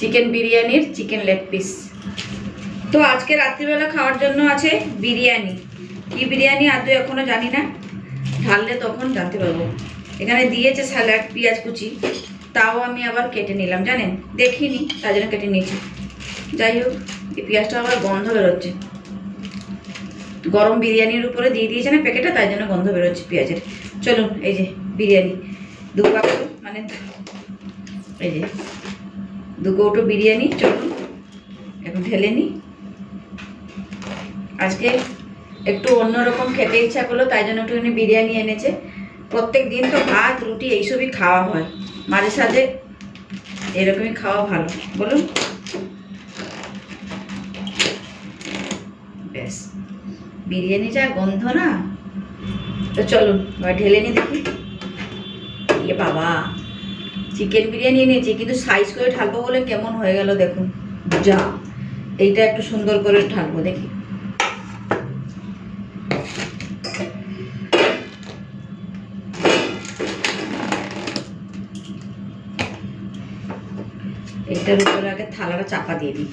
Chicken বিরিয়ানির chicken leg piece তো আজকে রাত্রিবেলা খাওয়ার জন্য আছে বিরিয়ানি। কি বিরিয়ানি আদৌ এখনও জানি না। ঢাললে তখন জানতে পারব। এখানে দিয়েছে স্যালাড, পেঁয়াজ কুচি। তাও আমি আবার কেটে নিলাম, জানেন? দেখিনি, তার জন্য কেটে নিয়েছি। যাই হোক, এই পেঁয়াজটা আবার গন্ধ বেরোচ্ছে। গরম বিরিয়ানির উপরে দিয়ে দিয়েছে না প্যাকেটটা, তাই জন্য গন্ধ বেরোচ্ছে পেঁয়াজের। চলুন, এই যে বিরিয়ানি। দু মানে এই যে দু কৌটো বিরিয়ানি, চলুন একটু ঢেলে নিই। আজকে একটু অন্যরকম খেতে ইচ্ছা করল, তাই জন্য একটুখানি বিরিয়ানি এনেছে। প্রত্যেক দিন তো ভাত, রুটি, এইসবই খাওয়া হয়। মাঝে সাঝে এরকমই খাওয়া ভালো। বলুন। ব্যাস। বিরিয়ানি যা গন্ধ না। তো চলুন, এবার ঢেলে নি দেখি। ইয়ে বাবা। চিকেন বিরিয়ানি এনেছি কিন্তু সাইজ করে ঢালবো বলে কেমন হয়ে গেল দেখুন। যা, এইটা একটু সুন্দর করে ঢালবো, দেখি। এইটার উপরে আগে থালাটা চাপা দিয়ে দিই।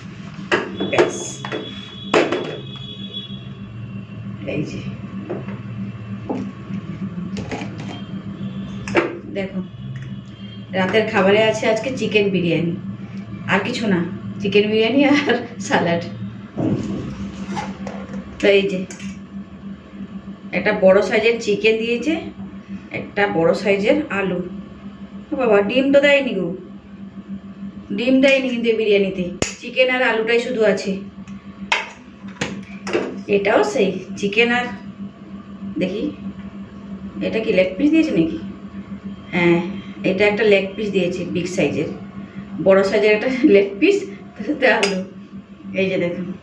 এই যে। দেখুন রাতের খাবারে আছে আজকে চিকেন বিরিয়ানি। আর কিছু না চিকেন বিরিয়ানি আর স্যালাড তো এই যে, একটা বড় সাইজের চিকেন দিয়েছে, একটা বড় সাইজের আলু। বাবা, ডিম তো দেয়নি গো। ডিম দেয়নি কিন্তু বিরিয়ানিতে। চিকেন আর আলুটাই শুধু আছে। এটাও সেই চিকেন আর, দেখি, এটা কি লেগ পিস দিয়েছে নাকি? হ্যাঁ। এটা একটা লেগ পিস দিয়েছে বিগ সাইজের বড় সাইজের একটা লেগ পিস তাতে আলু। এই যে দেখুন।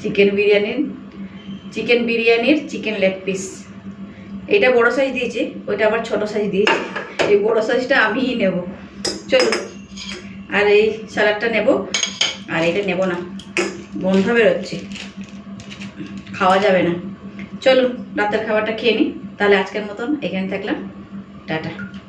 চিকেন বিরিয়ানির চিকেন বিরিয়ানির চিকেন লেগ পিস এটা বড় সাইজ দিয়েছে, ওইটা আবার ছোট সাইজ দিয়েছে। এই বড় সাইজটা আমিই নেব। চলুন। আর এই স্যালাডটা নেব। আর এটা নেব না। গন্ধ বেরোচ্ছে। খাওয়া যাবে না। চলুন, রাতের খাবারটা খেয়ে নিই। তাহলে আজকের মতন এখানে থাকলাম। ടാറ്റ.